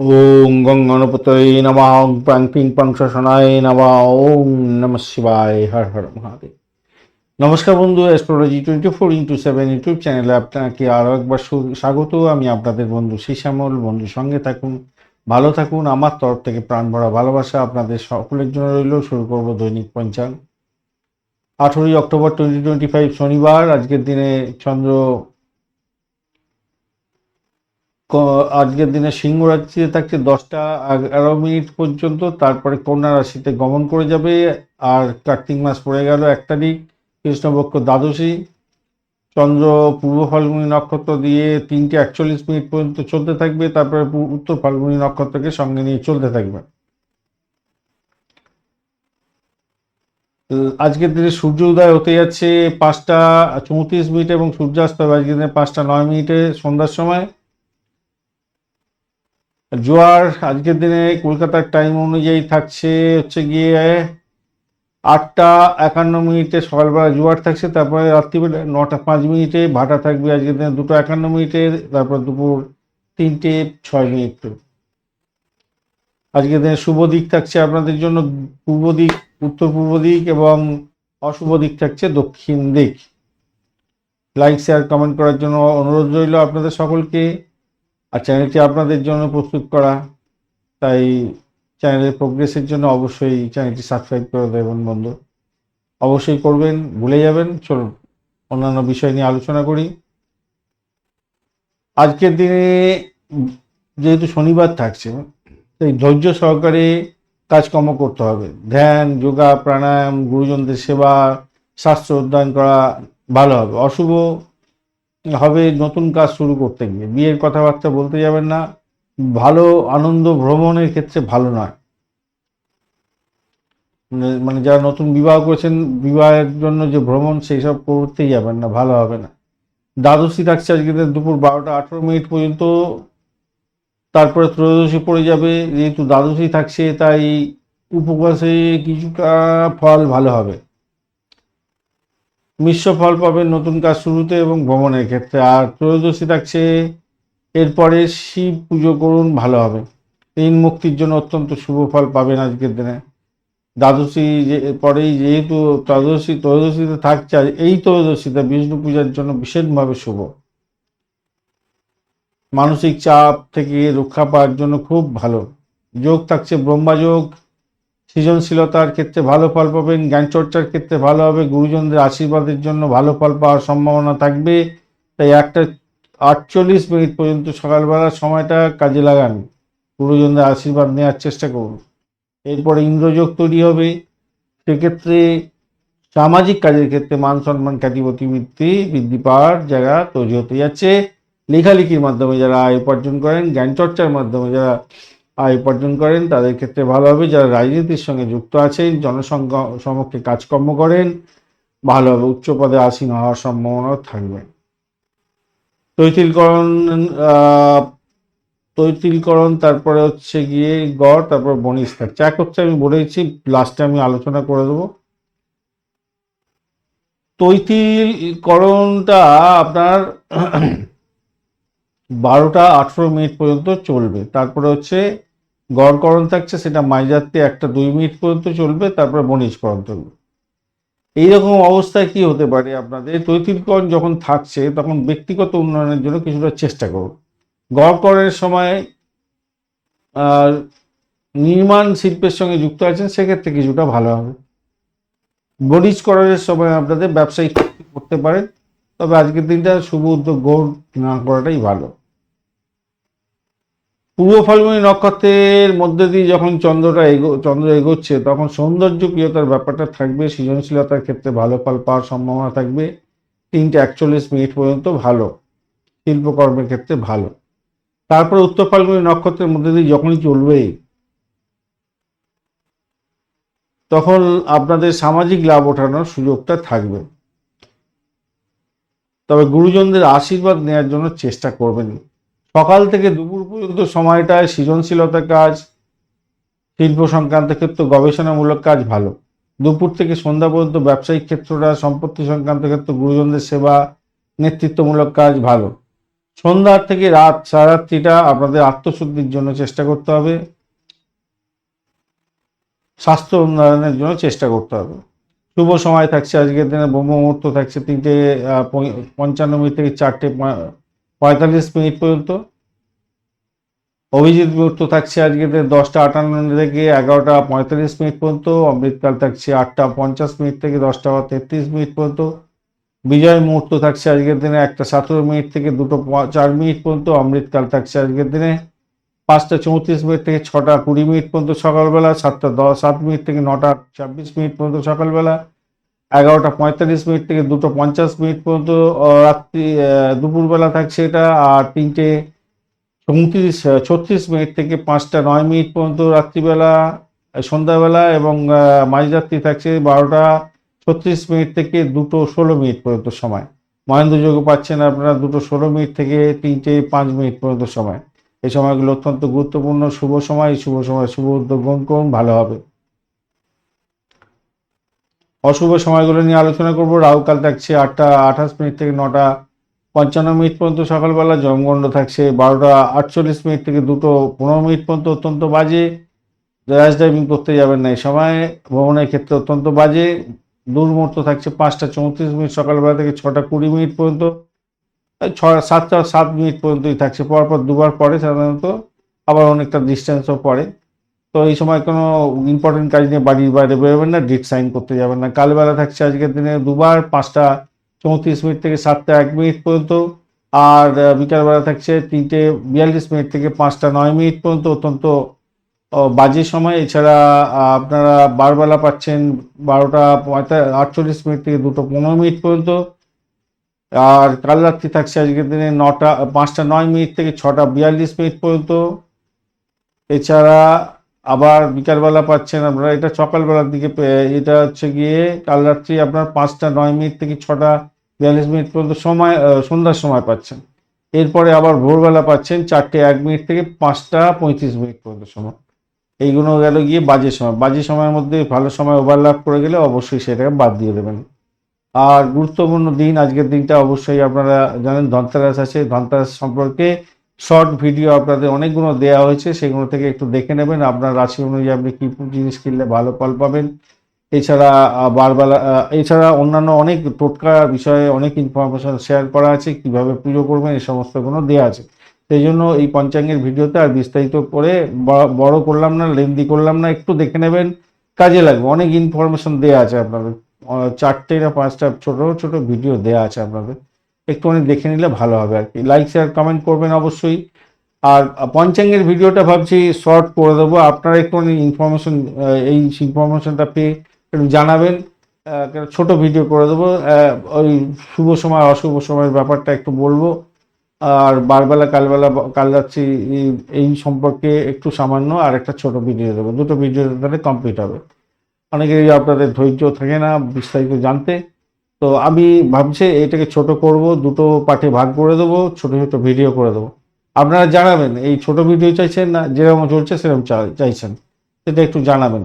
ওং গং গণপতয়ে নমঃ, প্রাং পিং পাং শশনায় নমঃ ওং নম শিবায়, হর হর মহাদেব। নমস্কার বন্ধু astrology twenty four into seven YouTube চ্যানেলে আপনাকে আরও একবার স্বাগত। আমি আপনাদের বন্ধু শ্যামল বন্ধুর সঙ্গে থাকুন, ভালো থাকুন। আমার তরফ থেকে প্রাণ ভরা ভালোবাসা আপনাদের সকলের জন্য রইল। শুরু করব দৈনিক পঞ্চাঙ্গ। আঠেরোই অক্টোবর টোয়েন্টি টোয়েন্টি ফাইভ শনিবার। আজকের দিনে চন্দ্র আজকের দিনে সিংহ রাশিতে থাকছে দশটা এগারো মিনিট পর্যন্ত, তারপরে কন্যা রাশিতে গমন করে যাবে, আর কার্তিক মাস পড়ে গেল এক তারিখ। কৃষ্ণপক্ষ দ্বাদশী। চন্দ্র পূর্ব ফাল্গুনী নক্ষত্র দিয়ে তিনটে একচল্লিশ মিনিট পর্যন্ত চলতে থাকবে, তারপরে উত্তর ফাল্গুনী নক্ষত্রকে সঙ্গে নিয়ে চলতে থাকবে। আজকের দিনে সূর্য উদয় হতে যাচ্ছে পাঁচটা চৌত্রিশ মিনিট এবং সূর্যাস্ত হবে আজকের দিনে পাঁচটা নয় মিনিটে সন্ধ্যার সময়। জোয়ার আজকের দিনে কলকাতার টাইম অনুযায়ী থাকছে হচ্ছে গিয়ে আটটা একান্ন মিনিটে সকালবেলা জোয়ার থাকছে, তারপরে রাত্রিবেলা নটা পাঁচ মিনিটে ভাটা থাকবে আজকের দিনে দুটো একান্ন মিনিটে, তারপর দুপুর তিনটে ছয় মিনিট। আজকের দিনে শুভ দিক থাকছে আপনাদের জন্য, পূর্ব দিক, উত্তর পূর্ব দিক এবং অশুভ দিক থাকছে দক্ষিণ দিক। লাইক শেয়ার কমেন্ট করার জন্য অনুরোধ রইল আপনাদের সকলকে। আর চ্যানেলটি আপনাদের জন্য প্রস্তুত করা। তাই চ্যানেলের প্রোগ্রেসের জন্য অবশ্যই চ্যানেলটি সাবস্ক্রাইব করে দেবেন বন্ধু, অবশ্যই করবেন, ভুলে যাবেন। চলুন, অন্যান্য বিষয় নিয়ে আলোচনা করি। আজকের দিনে যেহেতু শনিবার থাকছে, তাই ধৈর্য সহকারে কাজকর্ম করতে হবে। ধ্যান, যোগা, প্রাণায়াম, গুরুজনদের সেবা স্বাস্থ্য উদ্যান করা ভালো হবে। অশুভ হবে নতুন কাজ শুরু করতে গিয়ে। বিয়ের কথাবার্তা বলতে যাবেন না, ভালো আনন্দ ভ্রমণের ক্ষেত্রে ভালো নয়। মানে- মানে যারা নতুন বিবাহ করেছেন, বিবাহের জন্য যে ভ্রমণ সেই সব করতেই যাবেন না, ভালো হবে না। দ্বাদশী থাকছে আজকে দুপুর বারোটা আঠেরো মিনিট পর্যন্ত, তারপরে ত্রয়োদশী পড়ে যাবে। যেহেতু দ্বাদশী থাকছে, তাই উপবাসে কিছুটা ফল ভালো হবে। মিশ্র ফল পাবেন নতুন কাজ শুরুতে এবং ভ্রমণের ক্ষেত্রে। আর ত্রয়োদশী থাকছে, এরপরে শিব পুজো করুন, ভালো হবে। ঋণ মুক্তির জন্য অত্যন্ত শুভ ফল পাবেন আজকের দিনে। দ্বাদশী যে পরেই যেহেতু ত্রয়োদশী, ত্রয়োদশীতে থাকছে, আর এই ত্রয়োদশীতে বিষ্ণু পূজার জন্য বিশেষভাবে শুভ। মানসিক চাপ থেকে রক্ষা পাওয়ার জন্য খুব ভালো। যোগ থাকছে ব্রহ্মাযোগ সৃজনশীলতার ক্ষেত্রে ভালো ফল পাবেন, জ্ঞান চর্চার ক্ষেত্রে ভালো হবে, গুরুজনদের আশীর্বাদের জন্য ভালো ফল পাওয়ার সম্ভাবনা থাকবে। তাই একটা আটচল্লিশ মিনিট পর্যন্ত সকালবেলার সময়টা কাজে লাগান। গুরুজনদের আশীর্বাদ নেওয়ার চেষ্টা করুন। এরপরে ইন্দ্রযোগ তৈরি হবে। সেক্ষেত্রে সামাজিক কাজের ক্ষেত্রে মান সম্মান খ্যাতি প্রতিবৃত্তি বৃদ্ধি পাওয়ার জায়গা তৈরি হতে যাচ্ছে। লেখালেখির মাধ্যমে যারা আয় উপার্জন করেন, জ্ঞান চর্চার মাধ্যমে যারা আয় উপার্জন করেন, তাদের ক্ষেত্রে ভালো হবে। যারা রাজনীতির সঙ্গে যুক্ত আছেন জনসংখ্যা সমক্ষে কাজকর্ম করেন, ভালো হবে। উচ্চ পদে আসীন হওয়ার সম্ভাবনাও থাকবে। তৈতিলকরণ তৈতিলকরণ, তারপরে হচ্ছে গিয়ে গড়, তারপর থাকছে এক হচ্ছে, আমি বলেছি লাস্টে আমি আলোচনা করে দেবো। তৈতিলকরণটা আপনার বারোটা আঠেরো মিনিট পর্যন্ত চলবে। তারপরে হচ্ছে গড়করণ থাকছে, সেটা মাইজাতে একটা দুই মিনিট পর্যন্ত চলবে, তারপরে বনিজকরণ চলবে। এইরকম অবস্থায় কি হতে পারে আপনাদের? তৈতিলকরণ যখন থাকছে, তখন ব্যক্তিগত উন্নয়নের জন্য কিছুটা চেষ্টা করুন। গড়করণের সময় নির্মাণ শিল্পের সঙ্গে যুক্ত আছেন, সেক্ষেত্রে কিছুটা ভালো হবে। বনিজকরণের সময় আপনাদের ব্যবসায়িক করতে পারেন তবে আজকের দিনটা শুভ উদ্যোগ গ্রহণ না করাটাই ভালো। পূর্ব ফাল্গুনী নক্ষত্রের মধ্যে দিয়ে যখন চন্দ্রটা এগো, চন্দ্র এগোচ্ছে, তখন সৌন্দর্য প্রিয়তার ব্যাপারটা থাকবে, সৃজনশীলতার ক্ষেত্রে ভালো ফল পাওয়ার সম্ভাবনা থাকবে। তিনটে একচল্লিশ মিনিট পর্যন্ত ভালো, শিল্পকর্মের ক্ষেত্রে ভালো। তারপরে উত্তর ফাল্গুনী নক্ষত্রের মধ্যে দিয়ে যখনই চলবে, তখন আপনাদের সামাজিক লাভ ওঠানোর সুযোগটা থাকবে। তবে গুরুজনদের আশীর্বাদ নেওয়ার জন্য চেষ্টা করবেন। সকাল থেকে দুপুর পর্যন্ত সময়টায় সৃজনশীলতা কাজ, শিল্প সংক্রান্ত ক্ষেত্রে, গবেষণামূলক কাজ ভালো। দুপুর থেকে সন্ধ্যা পর্যন্ত ব্যবসায়িক ক্ষেত্রটা, সম্পত্তি সংক্রান্ত ক্ষেত্রে, গুরুজনদের সেবা, নেতৃত্বমূলক কাজ ভালো। সন্ধ্যার থেকে রাত সারাত্রিটা আপনাদের আত্মশুদ্ধির জন্য চেষ্টা করতে হবে। স্বাস্থ্য উন্নয়নের জন্য চেষ্টা করতে হবে। শুভ সময় থাকছে আজকের দিনে ব্রহ্ম মুহূর্ত থাকছে তিনটে পঞ্চান্ন মিনিট থেকে চারটে পঁয়তাল্লিশ মিনিট পর্যন্ত। অভিজিৎ মুহূর্ত থাকছে আজকের দিনে দশটা আটান্ন থেকে এগারোটা পঁয়তাল্লিশ মিনিট পর্যন্ত অমৃতকাল থাকছে আটটা পঞ্চাশ মিনিট থেকে দশটা তেত্রিশ মিনিট পর্যন্ত। বিজয় মুহূর্ত থাকছে আজকের দিনে একটা সতেরো মিনিট থেকে দুটো চার মিনিট পর্যন্ত অমৃতকাল থাকছে আজকের দিনে পাঁচটা চৌত্রিশ মিনিট থেকে ছটা কুড়ি মিনিট পর্যন্ত সকালবেলা, সাতটা দশ, সাত মিনিট থেকে নটা ছাব্বিশ মিনিট পর্যন্ত সকালবেলা। এগারোটা পঁয়তাল্লিশ মিনিট থেকে দুটো পঞ্চাশ মিনিট পর্যন্ত রাত্রি দুপুরবেলা থাকছে এটা, আর তিনটে চৌত্রিশ ছত্রিশ মিনিট থেকে পাঁচটা নয় মিনিট পর্যন্ত রাত্রিবেলা, সন্ধ্যাবেলা এবং মাঝরাত্রি থাকছে বারোটা ছত্রিশ মিনিট থেকে দুটো ষোলো মিনিট পর্যন্ত সময়। মহেন্দ্র যোগ পাচ্ছেন আপনারা দুটো ষোলো মিনিট থেকে তিনটে পাঁচ মিনিট পর্যন্ত সময়। এই সময়গুলো অত্যন্ত গুরুত্বপূর্ণ। শুভ সময় শুভ সময়, শুভ উদ্যোগ গ্রহণ করুন, ভালো হবে। অশুভ সময়গুলো নিয়ে আলোচনা করব। রাহুকাল থাকছে আটটা আঠাশ মিনিট থেকে নটা পঞ্চান্ন মিনিট পর্যন্ত, সকালবেলা জমগণ্ড থাকছে বারোটা আটচল্লিশ মিনিট থেকে দুটো পনেরো মিনিট পর্যন্ত অত্যন্ত বাজে। র্যাশ ড্রাইভিং করতে যাবেন না এই সময়, ভ্রমণের ক্ষেত্রে অত্যন্ত বাজে। দুর্মূর্ত থাকছে পাঁচটা চৌত্রিশ মিনিট, সকালবেলা থেকে ছটা কুড়ি মিনিট পর্যন্ত ছ সাতটা সাত মিনিট পর্যন্তই থাকছে। পরপর দুবার পরে সাধারণত আবার অনেকটা ডিস্টেন্সও পড়ে। তো এই সময় কোনো ইম্পর্টেন্ট কাজ নিয়ে বাড়ির বাইরে বেরোবেন না ডিট সাইন করতে যাবেন না। কালবেলা থাকছে আজকের দিনে দুবার, পাঁচটা চৌত্রিশ মিনিট থেকে সাতটা এক মিনিট পর্যন্ত, আর বিকালবেলা থাকছে তিনটে বিয়াল্লিশ মিনিট থেকে পাঁচটা নয় মিনিট পর্যন্ত অত্যন্ত বাজে সময়। এছাড়া আপনারা বারবেলা পাচ্ছেন বারোটা আটচল্লিশ মিনিট থেকে দুটো পনেরো মিনিট পর্যন্ত। আর কাল রাত্রি থাকছে আজকের দিনে নটা, পাঁচটা নয় মিনিট থেকে ছটা বিয়াল্লিশ মিনিট পর্যন্ত। এছাড়া আবার বিকালবেলা পাচ্ছেন আপনারা, এটা সকালবেলার দিকে এটা হচ্ছে গিয়ে কাল রাত্রি আপনার পাঁচটা, নয় মিনিট থেকে ছটা, বিয়াল্লিশ মিনিট পর্যন্ত সময় সন্ধ্যার সময় পাচ্ছেন। এরপরে আবার ভোরবেলা পাচ্ছেন চারটে, এক মিনিট থেকে পাঁচটা, পঁয়ত্রিশ মিনিট পর্যন্ত সময়। এইগুলো গেল গিয়ে বাজে সময়। বাজে সময়ের মধ্যে ভালো সময় ওভারল্যাপ করে গেলে অবশ্যই সেটাকে বাদ দিয়ে দেবেন। আর গুরুত্বপূর্ণ দিন, আজকের দিনটা অবশ্যই আপনারা জানেন, ধনতেরাস আছে। ধনতেরাস সম্পর্কে শর্ট ভিডিও আপনাদের অনেকগুলো দেওয়া হয়েছে সেগুলো থেকে একটু দেখে নেবেন। আপনার রাশি অনুযায়ী আপনি কী জিনিস কিনলে ভালো ফল পাবেন। এছাড়া আহ, বারবেলা এছাড়া অন্যান্য অনেক টোটকা বিষয়ে অনেক ইনফরমেশন শেয়ার করা আছে কীভাবে পুজো করবেন এই সমস্তগুলো দেওয়া আছে। সেই জন্য এই পঞ্চাঙ্গের ভিডিওতে আর বিস্তারিত করে বড় করলাম না লেন্দি করলাম না একটু দেখে নেবেন। কাজে লাগবে অনেক ইনফরমেশন দেওয়া আছে আপনাদের। চারটে না পাঁচটা ছোট ছোট ভিডিও দেওয়া আছে আপনাদের। একটুখানি দেখে নিলে ভালো হবে আর কি। লাইক শেয়ার কমেন্ট করবেন অবশ্যই। আর পঞ্চাঙ্গের ভিডিওটা ভাবছি শর্ট করে দেবো। আপনারা একটুখানি ইনফরমেশন এই ইনফরমেশনটা পেয়ে একটু জানাবেন। ছোট ভিডিও করে দেবো। ওই শুভ সময়, অশুভ সময়ের ব্যাপারটা একটু বলব। আর বারবেলা, কালবেলা, কাল এই- এই সম্পর্কে একটু সামান্য আর একটা ছোট ভিডিও দেবো। দুটো ভিডিও তাহলে কমপ্লিট হবে। অনেকেরই আপনাদের ধৈর্য থাকে না বিস্তারিত জানতে। তো আমি ভাবছি এটাকে ছোট করব, দুটো পার্টে ভাগ করে দেবো, ছোট ছোট ভিডিও করে দেবো। আপনারা জানাবেন, এই ছোট ভিডিও চাইছেন না, যেরকম চলছে সেরকম চাইছেন। সেটা একটু জানাবেন।